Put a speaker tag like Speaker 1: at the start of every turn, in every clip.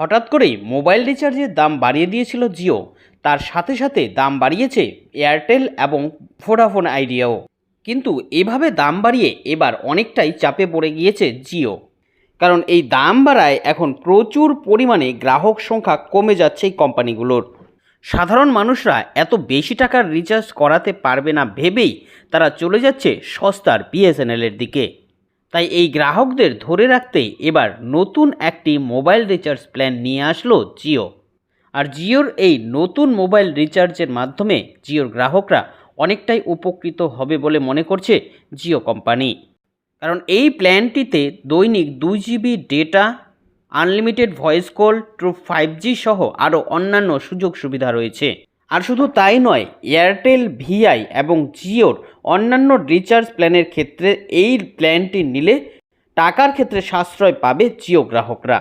Speaker 1: হঠাৎ করেই মোবাইল রিচার্জের দাম বাড়িয়ে দিয়েছিল জিও। তার সাথে সাথে দাম বাড়িয়েছে এয়ারটেল এবং ভোডাফোন আইডিয়াও। কিন্তু এভাবে দাম বাড়িয়ে এবার অনেকটাই চাপে পড়ে গিয়েছে জিও। কারণ এই দাম বাড়ায় এখন প্রচুর পরিমাণে গ্রাহক সংখ্যা কমে যাচ্ছে এই কোম্পানিগুলোর। সাধারণ মানুষরা এত বেশি টাকার রিচার্জ করাতে পারবে না ভেবেই তারা চলে যাচ্ছে সস্তার বিএসএনএলের দিকে। তাই এই গ্রাহকদের ধরে রাখতে এবার নতুন একটি মোবাইল রিচার্জ প্ল্যান নিয়ে আসলো জিও। আর জিওর এই নতুন মোবাইল রিচার্জের মাধ্যমে জিওর গ্রাহকরা অনেকটাই উপকৃত হবে বলে মনে করছে জিও কোম্পানি। কারণ এই প্ল্যানটিতে দৈনিক দুই GB data, unlimited voice call, true five G সহ আরও অন্যান্য সুযোগ সুবিধা রয়েছে। আর শুধু তাই নয়, এয়ারটেল, ভিআই এবং জিওর অন্যান্য রিচার্জ প্ল্যানের ক্ষেত্রে এই প্ল্যানটি নিলে টাকার ক্ষেত্রে সাশ্রয় পাবে জিও গ্রাহকরা।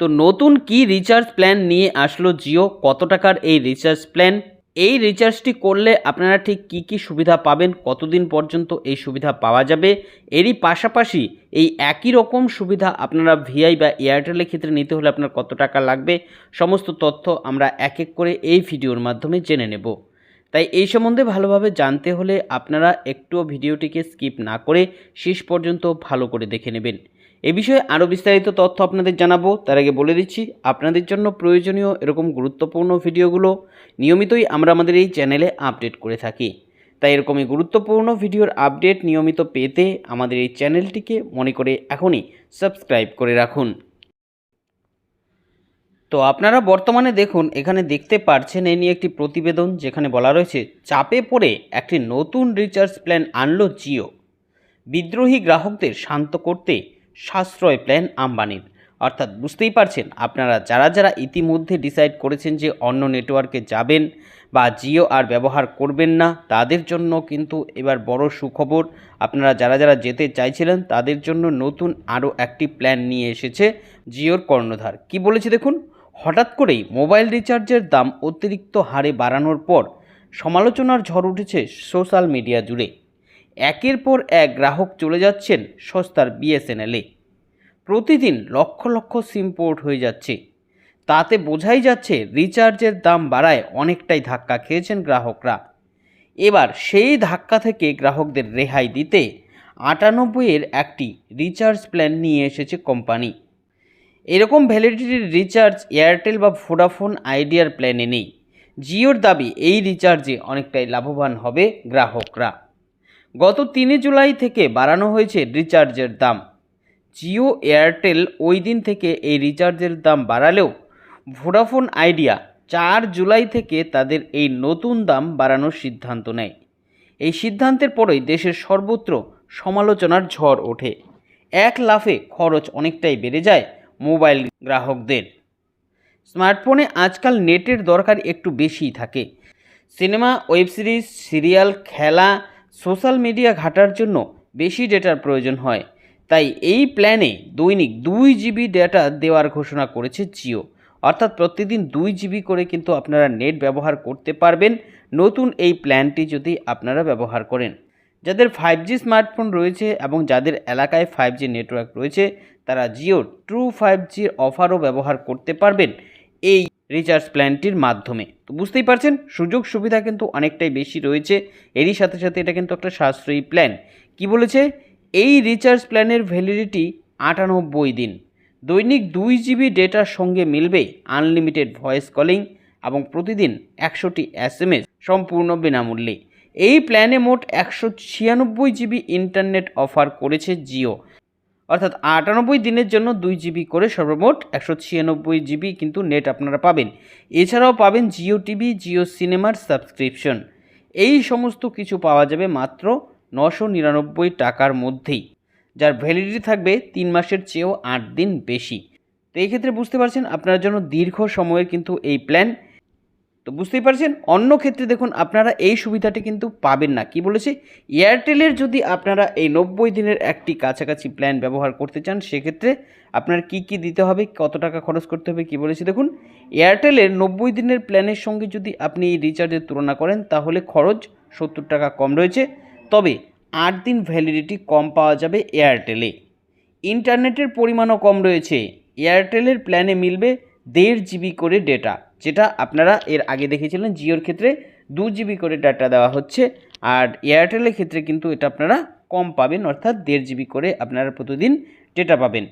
Speaker 1: তো নতুন কি রিচার্জ প্ল্যান নিয়ে আসলো জিও? কত টাকার এই রিচার্জ প্ল্যান? এই রিচার্জটি করলে আপনারা ঠিক কি কি সুবিধা পাবেন, কতদিন পর্যন্ত এই সুবিধা পাওয়া যাবে। এরই পাশাপাশি এই একই রকম সুবিধা আপনারা ভিআই বা এয়ারটেলের ক্ষেত্রে নিতে হলে আপনার কত টাকা লাগবে, সমস্ত তথ্য আমরা এক এক করে এই ভিডিওর মাধ্যমে জেনে নেব। তাই এই সম্বন্ধে ভালোভাবে জানতে হলে আপনারা একটুও ভিডিওটিকে স্কিপ না করে শেষ পর্যন্ত ভালো করে দেখে নেবেন। এ বিষয়ে আরও বিস্তারিত তথ্য আপনাদের জানাব। তার আগে বলে দিচ্ছি, আপনাদের জন্য প্রয়োজনীয় এরকম গুরুত্বপূর্ণ ভিডিওগুলো নিয়মিতই আমরা আমাদের এই চ্যানেলে আপডেট করে থাকি। তাই এরকমই গুরুত্বপূর্ণ ভিডিওর আপডেট নিয়মিত পেতে আমাদের এই চ্যানেলটিকে মনে করে এখনই সাবস্ক্রাইব করে রাখুন। তো আপনারা বর্তমানে দেখুন, এখানে দেখতে পারছেন এই নিয়ে একটি প্রতিবেদন যেখানে বলা রয়েছে, চাপে পড়ে একটি নতুন রিচার্জ প্ল্যান আনলো জিও। বিদ্রোহী গ্রাহকদের শান্ত করতে সাশ্রয় প্ল্যান আম্বানির। অর্থাৎ বুঝতেই পারছেন, আপনারা যারা যারা ইতিমধ্যে ডিসাইড করেছেন যে অন্য নেটওয়ার্কে যাবেন বা জিও আর ব্যবহার করবেন না, তাদের জন্য কিন্তু এবার বড় সুখবর। আপনারা যারা যারা যেতে চাইছিলেন, তাদের জন্য নতুন আরও একটি প্ল্যান নিয়ে এসেছে জিওর কর্ণধার। কি বলেছে দেখুন? হঠাৎ করেই মোবাইল রিচার্জের দাম অতিরিক্ত হারে বাড়ানোর পর সমালোচনার ঝড় উঠেছে সোশ্যাল মিডিয়া জুড়ে। একের পর এক গ্রাহক চলে যাচ্ছেন সস্তার বিএসএনএলে। প্রতিদিন লক্ষ লক্ষ সিম পোর্ট হয়ে যাচ্ছে। তাতে বোঝাই যাচ্ছে রিচার্জের দাম বাড়ায় অনেকটাই ধাক্কা খেয়েছেন গ্রাহকরা। এবার সেই ধাক্কা থেকে গ্রাহকদের রেহাই দিতে আটানব্বইয়ের একটি রিচার্জ প্ল্যান নিয়ে এসেছে কোম্পানি। এরকম ভ্যালিডিটির রিচার্জ এয়ারটেল বা ভোডাফোন আইডিয়ার প্ল্যানে নেই। জিওর দাবি, এই রিচার্জে অনেকটাই লাভবান হবে গ্রাহকরা। গত তিনে জুলাই থেকে বাড়ানো হয়েছে রিচার্জের দাম। জিও এয়ারটেল ওই দিন থেকে এই রিচার্জের দাম বাড়ালেও ভোডাফোন আইডিয়া চার জুলাই থেকে তাদের এই নতুন দাম বাড়ানোর সিদ্ধান্ত নেয়। এই সিদ্ধান্তের পরেই দেশের সর্বত্র সমালোচনার ঝড় ওঠে। এক লাফে খরচ অনেকটাই বেড়ে যায় মোবাইল গ্রাহকদের। স্মার্টফোনে আজকাল নেটের দরকার একটু বেশিই থাকে। সিনেমা, ওয়েব সিরিজ, সিরিয়াল, খেলা সোশ্যাল মিডিয়া ঘাটার জন্য বেশি ডেটার প্রয়োজন হয়। তাই এই প্ল্যানে দৈনিক দুই জিবি ডেটা দেওয়ার ঘোষণা করেছে জিও অর্থাৎ প্রতিদিন দুই জিবি করে কিন্তু আপনারা নেট ব্যবহার করতে পারবেন। নতুন এই প্ল্যানটি যদি আপনারা ব্যবহার করেন। যাদের ফাইভ জি স্মার্টফোন রয়েছে এবং যাদের এলাকায় ফাইভ জি নেটওয়ার্ক রয়েছে, তারা জিওর ট্রু ফাইভ জির অফারও ব্যবহার করতে পারবেন। এই রিচার্জ প্ল্যানটির মাধ্যমে। তো বুঝতেই পারছেন, সুযোগ সুবিধা কিন্তু অনেকটাই বেশি রয়েছে। এরই সাথে সাথে এটা কিন্তু একটা সাশ্রয়ী প্ল্যান কি বলেছে? এই রিচার্জ প্ল্যানের ভ্যালিডিটি আটানব্বই দিন। দৈনিক দুই জিবি ডেটার সঙ্গে মিলবে আনলিমিটেড ভয়েস কলিং এবং প্রতিদিন একশোটি এস এম এস সম্পূর্ণ বিনামূল্যে। এই প্ল্যানে মোট একশো ছিয়ানব্বই জিবি ইন্টারনেট অফার করেছে জিও অর্থাৎ আটানব্বই দিনের জন্য দুই জিবি করে সর্বমোট একশো ছিয়ানব্বই জিবি কিন্তু নেট আপনারা পাবেন। এছাড়াও পাবেন জিও টিভি জিও সিনেমার সাবস্ক্রিপশন এই সমস্ত কিছু পাওয়া যাবে মাত্র নশো নিরানব্বই টাকার মধ্যেই, যার ভ্যালিডিটি থাকবে তিন মাসের চেয়েও আট দিন বেশি। তো এই ক্ষেত্রে বুঝতে পারছেন আপনার জন্য দীর্ঘ সময়ের কিন্তু এই প্ল্যান তো বুঝতেই পারছেন? অন্য ক্ষেত্রে দেখুন, আপনারা এই সুবিধাটি কিন্তু পাবেন না। কি বলেছে? এয়ারটেলের যদি আপনারা এই নব্বই দিনের একটি কাছাকাছি প্ল্যান ব্যবহার করতে চান, সেক্ষেত্রে আপনার কি কি দিতে হবে, কত টাকা খরচ করতে হবে, কি বলেছে? দেখুন, এয়ারটেলের নব্বই দিনের প্ল্যানের সঙ্গে যদি আপনি এই রিচার্জের তুলনা করেন, তাহলে খরচ সত্তর টাকা কম রয়েছে। তবে আট দিন ভ্যালিডিটি কম পাওয়া যাবে এয়ারটেলে। ইন্টারনেটের পরিমাণও কম রয়েছে। এয়ারটেলের প্ল্যানে মিলবে দেড় জিবি করে ডেটা যেটা আপনারা এর আগে দেখেছিলেন, জিওর ক্ষেত্রে দু জিবি করে ডাটা দেওয়া হচ্ছে। আর এয়ারটেলের ক্ষেত্রে কিন্তু এটা আপনারা কম পাবেন, অর্থাৎ দেড় জিবি করে আপনারা প্রতিদিন ডেটা পাবেন।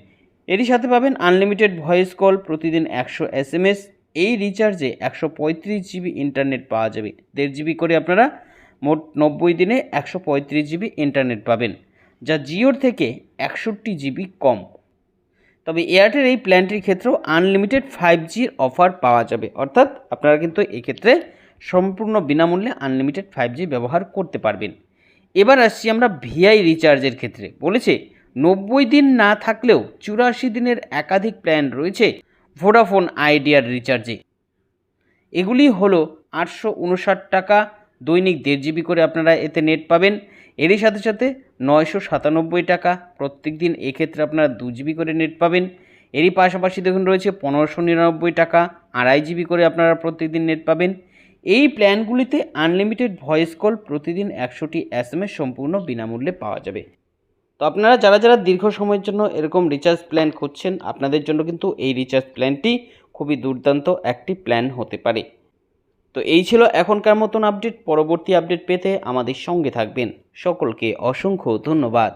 Speaker 1: এরই সাথে পাবেন আনলিমিটেড ভয়েস কল প্রতিদিন একশো এস এম এস এই রিচার্জে একশো পঁয়ত্রিশ জিবি ইন্টারনেট পাওয়া যাবে। দেড় জিবি করে আপনারা মোট নব্বই দিনে একশো পঁয়ত্রিশ জিবি ইন্টারনেট পাবেন। যা জিওর থেকে একষট্টি জিবি কম। তবে এয়ারটেল এই প্ল্যানটির ক্ষেত্রেও আনলিমিটেড ফাইভ জির অফার পাওয়া যাবে। অর্থাৎ আপনারা কিন্তু এক্ষেত্রে সম্পূর্ণ বিনামূল্যে আনলিমিটেড ফাইভ জি ব্যবহার করতে পারবেন। এবার আসছি আমরা ভিআই রিচার্জের ক্ষেত্রে। বলেছে, নব্বই দিন না থাকলেও চুরাশি দিনের একাধিক প্ল্যান রয়েছে ভোডাফোন আইডিয়ার রিচার্জে। এগুলি হলো আটশো উনষাট টাকা দৈনিক দেড় জিবি করে আপনারা এতে নেট পাবেন এরই সাথে সাথে নয়শো সাতানব্বই টাকা প্রত্যেক দিন এক্ষেত্রে আপনারা দু জিবি করে নেট পাবেন। এরই পাশাপাশি দেখুন, রয়েছে পনেরোশো নিরানব্বই টাকা আড়াই জিবি করে আপনারা প্রত্যেকদিন নেট পাবেন। এই প্ল্যানগুলিতে আনলিমিটেড ভয়েস কল প্রতিদিন একশোটি এস এম এস সম্পূর্ণ বিনামূল্যে পাওয়া যাবে। তো আপনারা যারা যারা দীর্ঘ সময়ের জন্য এরকম রিচার্জ প্ল্যান খুঁজছেন, আপনাদের জন্য কিন্তু এই রিচার্জ প্ল্যানটি খুবই দুর্দান্ত একটি প্ল্যান হতে পারে। তো এই ছিল এখনকার মতন আপডেট পরবর্তী আপডেট পেতে আমাদের সঙ্গে থাকবেন। সকলকে অসংখ্য ধন্যবাদ।